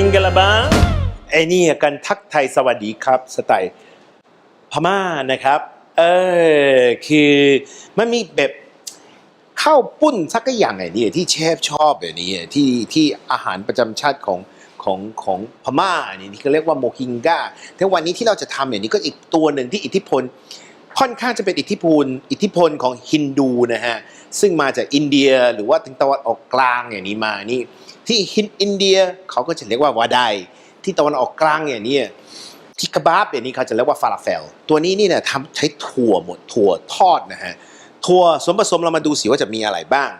มิงกะลาบาไอ้นี่กันทักไทยสวัสดีครับสไตล์พม่านะครับเออคือมันมีแบบข้าวปุ้นสักอย่างไงเนี่ที่เชฟชอบแบบนี้ที่ที่อาหารประจำชาติของของของพม่าเนี่ยที่เขาเรียกว่าโมฮิงกาแต่วันนี้ที่เราจะทำอย่างนี้ก็อีกตัวหนึ่งที่อิทธิพล ค่อนข้างจะเป็นอิทธิพล อิทธิพลของฮินดูนะฮะ ซึ่งมาจากอินเดียหรือว่าทางตะวันออกกลางอย่างนี้มานี่ ที่ฮินอินเดียเขาก็จะเรียกว่าวาไดที่ตะวันออกกลางอย่างนี้ที่กะบาบอย่างนี้เขาจะเรียกว่าฟาลาเฟล ตัวนี้นี่เนี่ยทำใช้ถั่วหมดถั่วทอดนะฮะถั่วส่วนผสมเรามาดูสิว่าจะมีอะไรบ้าง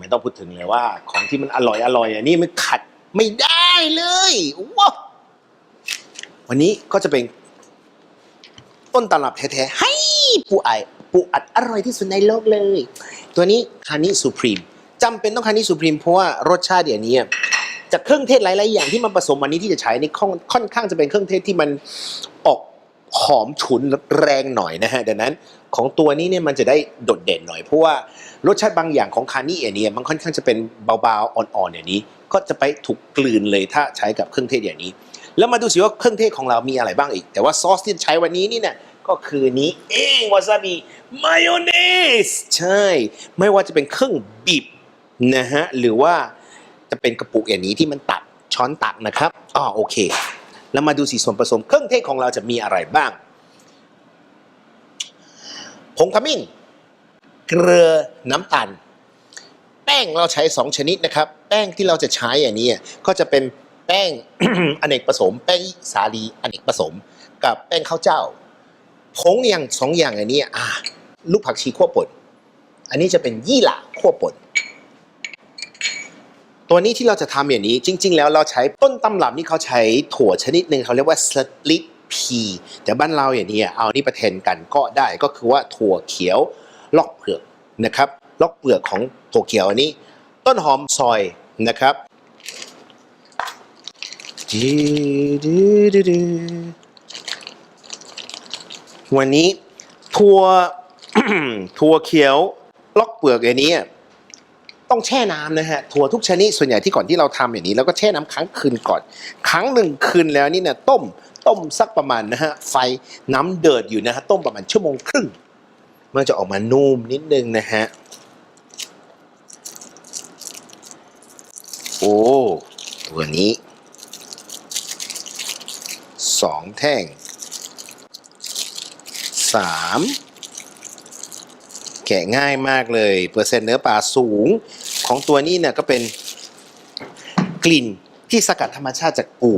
ไม่ต้องพูดถึงเลยว่า ของที่มันอร่อยอร่อยอันนี้มันขัดไม่ได้เลยว้าววันนี้ก็จะเป็นต้นตำรับแท้ๆให้ปูไอปูอัดอร่อยที่สุดในโลกเลย ตัวนี้คานิสุพรีม จำเป็นต้องคานิสุพรีมเพราะว่ารสชาติเดี๋ยวนี้จากเครื่องเทศหลาย ๆ อย่างที่มันผสมวันนี้ที่จะใช้นี่ค่อนข้างจะเป็นเครื่องเทศที่มันออกหอมฉุนแรงหน่อยนะฮะดังนั้นของตัวนี้เนี่ยมันจะได้โดดเด่นหน่อยเพราะว่ารสชาติบางอย่างของคานิเอเนี่ยมันค่อนข้างจะเป็นเบาๆอ่อนๆอย่างนี้ ก็จะไปถูกกลืนเลยถ้าใช้กับเครื่องเทศอย่างนี้ แล้วมาดูสิว่าเครื่องเทศของเรามีอะไรบ้างอีก แต่ว่าซอสที่ใช้วันนี้นี่เนี่ยก็คือนี้เองวาซาบิมายองเนสใช่ ไม่ว่าจะเป็นเครื่องบีบ นะฮะหรือว่าจะเป็นกระปุกอย่างนี้ที่มันตักช้อนตักนะครับอ๋อโอเค แล้วมาดูสีส่วนผสมเครื่องเทศของเราจะมีอะไรบ้างผงขมิ้นเกลือน้ำตาลแป้งเราใช้ 2 ชนิดนะครับ แป้งที่เราจะใช้อย่างนี้ก็จะเป็นแป้งอเนกประสม แป้งสาลีอเนกประสม กับแป้งข้าวเจ้าผงอย่างสองอย่างอันนี้อ่าลูกผักชีคั่วป่นอันนี้จะเป็นยี่หร่าคั่วป่น ตัวนี้ที่เราจะทำอย่างนี้จริง ๆ แล้วเราใช้ต้นตำรับนี่เขาใช้ถั่วชนิดหนึ่งเขาเรียกว่าสลิดพีแต่บ้านเราอย่างนี้เอานี่ประเทนกันก็ได้ก็คือว่าถั่วเขียวลอกเผือกนะครับลอกเปลือกของถั่วเขียวอันนี้ ต้นหอมซอยนะครับวันนี้ถั่วถั่วเขียวลอกเปลือกอย่างนี้ ต้องแช่น้ำนะฮะถั่วทุกชนิดส่วนใหญ่ที่ก่อนที่เราทำอย่างนี้แล้วก็แช่น้ำค้างคืนก่อนครั้งหนึ่งคืนแล้วนี่เนี่ยต้มต้มสักประมาณนะฮะไฟน้ำเดือดอยู่นะฮะต้มประมาณชั่วโมงครึ่งมันจะออกมานุ่มนิดนึงนะฮะโอ้ตัวนี้สองแท่งสาม แกะง่ายมากเลย เปอร์เซ็นต์เนื้อปลาสูง ของตัวนี้เนี่ยก็เป็นกลิ่นที่สกัดธรรมชาติจากปู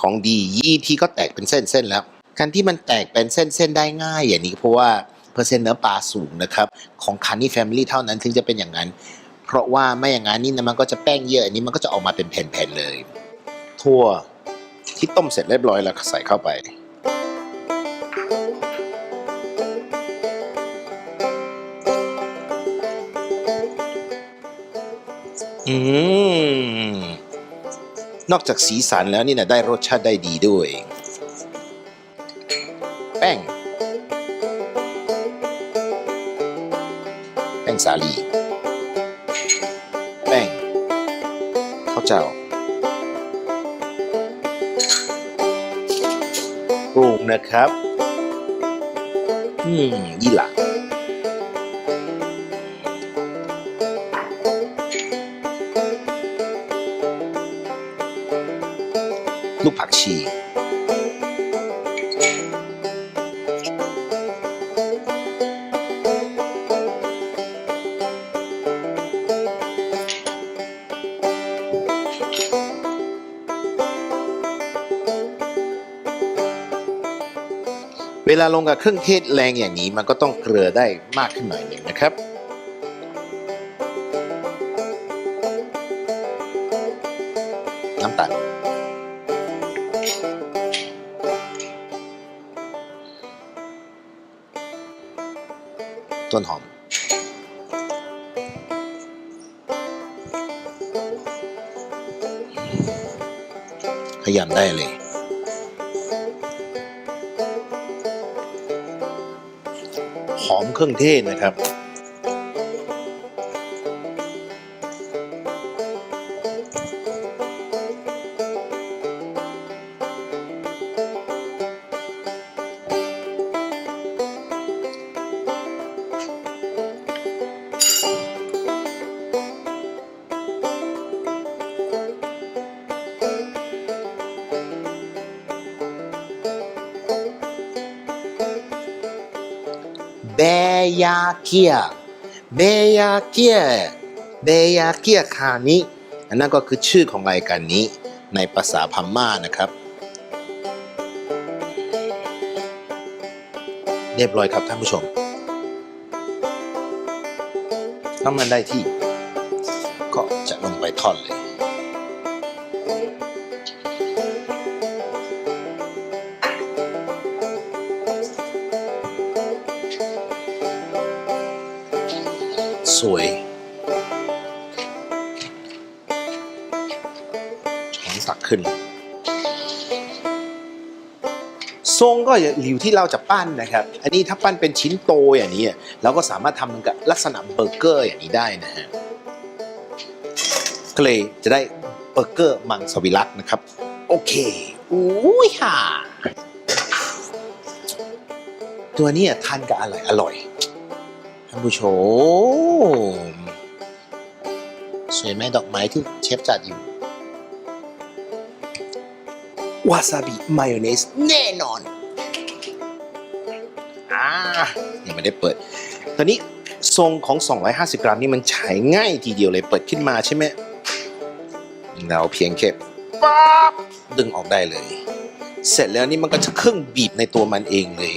ของดียี่ที่ก็แตกเป็นเส้นๆแล้ว การที่มันแตกเป็นเส้นๆได้ง่ายอย่างนี้เพราะว่าเปอร์เซ็นต์เนื้อปลาสูงนะครับ ของคันนี่แฟมิลี่เท่านั้นถึงจะเป็นอย่างนั้น เพราะว่าไม่อย่างนั้นนี่นะมันก็จะแป้งเยอะอันนี้มันก็จะออกมาเป็นแผ่นๆเลย ทั่วที่ต้มเสร็จเรียบร้อยแล้วใส่เข้าไป นอกจากสีสันแล้วนี่นะได้รสชาติได้ดีด้วย แป้ง แป้งสาลี แป้งข้าวเจ้าปรุงนะครับ อืมยี่หล่า ลูกผักชี เวลาลงกับเครื่องเทศแรงอย่างนี้มันก็ต้องเกลือได้มากขึ้นหน่อยหนึ่งนะครับ ต้นหอม ขยำได้เลย หอมเครื่องเทศนะครับ เบยาเกียเบยาเกียเบยาเกียคานี้อันนั้นก็คือชื่อของรายการนี้ในภาษาพม่านะครับ เรียบร้อยครับท่านผู้ชมถ้ามันได้ที่ ก็จะลงไปทอดเลย สวยช้อนตักขึ้น ทรงก็อยู่ที่เราจะปั้นนะครับ อันนี้ถ้าปั้นเป็นชิ้นโตอย่างนี้เราก็สามารถทำมันกับลักษณะเบอร์เกอร์อย่างนี้ได้นะฮะก็เลยจะได้เบอร์เกอร์มังสวิรัตนะครับ โอเคอุ้ยค่ะ ตัวนี้ทานกับอะไรอร่อย ท่านผู้ชม สวยไหมดอกไม้ที่เชฟจัดอยู่ วาซาบิมายองเนสแน่นอนอ่ายังไม่ได้เปิด ตอนนี้ทรงของ 250 กรัมนี่มันฉายง่ายทีเดียวเลยเปิดขึ้นมาใช่ไหม เราเพียงแค่ป๊าบดึงออกได้เลย เสร็จแล้วนี่มันก็จะเครื่องบีบในตัวมันเองเลย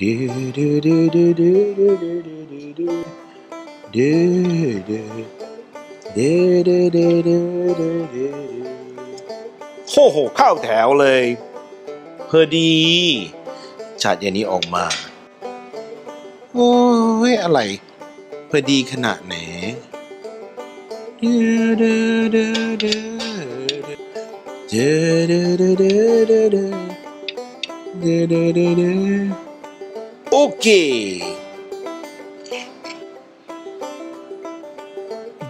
ดูดูดูดูดูดูดูดูดูดูดูดูดูดูดูดูดูดูโอ้โหเข้าแถวเลยพอดีจัดอย่านี้ออกมา โอ้ยอะไรพอดีขนาดไหนเด้อเด้อเด้อเด้อเด้อเด้อเด้อเด้อเด้อเด้อเด้อเด้อ okay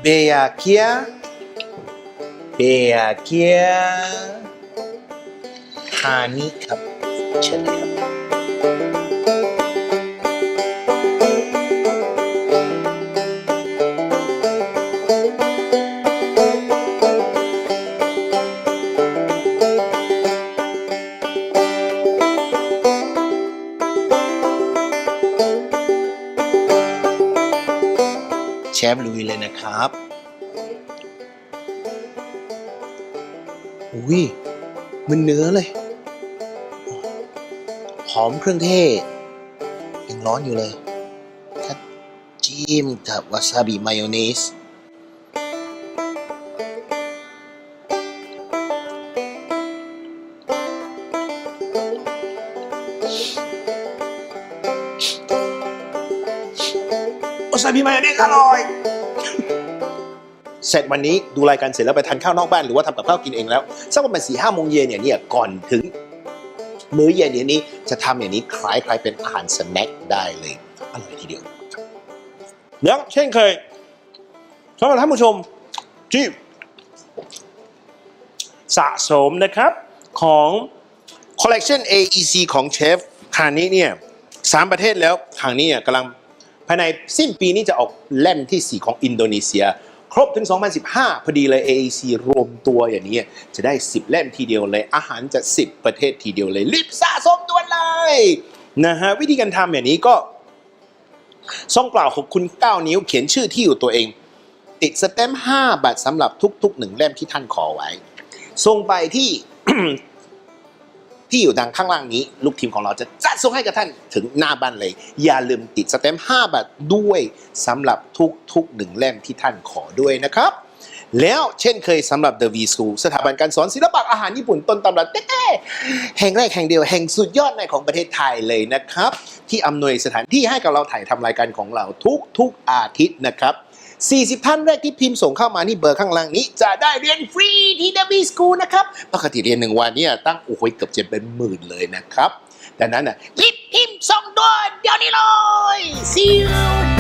Vea kia. Vea kia. Honey cup. Chili cup. เชฟลุยเลยนะครับอุ้ยมันเนื้อเลย หอมเครื่องเทศยังร้อนอยู่เลยถ้าจิ้มกับวาซาบิมายองเนส วาซาบิมายองเนสอร่อย เสร็จวันนี้ดูรายการเสร็จแล้วไปทานข้าวนอกบ้านหรือว่าทำกับข้าวกินเองแล้วสักประมาณสี่ห้าโมงเย็นเนี่ยเนี่ยก่อนถึง มื้อเย็นอย่างนี้จะทำอย่างนี้คล้ายๆเป็นอาหารสแน็คได้เลยอร่อยทีเดียวเดี๋ยวเช่นเคยสำหรับท่านผู้ชมที่สะสมนะครับของ Collection AEC ของเชฟคาวนี้เนี่ยสามประเทศแล้วคราวนี้เนี่ยกำลัง ภายในสิ้นปีนี้จะออกเล่มที่ 4 ของอินโดนีเซีย ครบถึง 2015 พอดีเลย AEC รวมตัวอย่างนี้ จะได้ 10 เล่มทีเดียวเลย อาหารจะ 10 ประเทศทีเดียวเลย รีบสะสมด่วนเลยนะฮะวิธีการทำอย่างนี้ก็ส่งเปล่าของคุณ 9 นิ้วเขียนชื่อที่อยู่ตัวเอง ติดสแตม5บาทสำหรับทุกๆ 1 เล่มที่ท่านขอไว้ ส่งไปที่ ที่อยู่ดังข้างล่างนี้ ลูกทีมของเราจะจัดส่งให้กับท่านถึงหน้าบ้านเลย อย่าลืมติดสแตม5บาทด้วยสำหรับทุกๆหนึ่งเล่มที่ท่านขอด้วยนะครับแล้วเช่นเคยสำหรับ The V School สถาบันการสอนศิลปะอาหารญี่ปุ่นต้นตำรับเต้แห่งแรกแห่งเดียวแห่งสุดยอดในของประเทศไทยเลยนะครับ ที่อำนวยสถานที่ให้กับเราถ่ายทำรายการของเราทุกๆอาทิตย์นะครับ 40 ท่านแรกที่พิมพ์ส่งเข้ามานี่เบอร์ข้างล่างนี้ จะได้เรียนฟรีที่ W School นะครับ ปกติเรียนหนึ่งวันเนี่ยตั้งโอ้โหเกือบจะเป็นหมื่นเลยนะครับดังนั้นน่ะรีบพิมพ์ส่งด่วนเดี๋ยวนี้เลย See you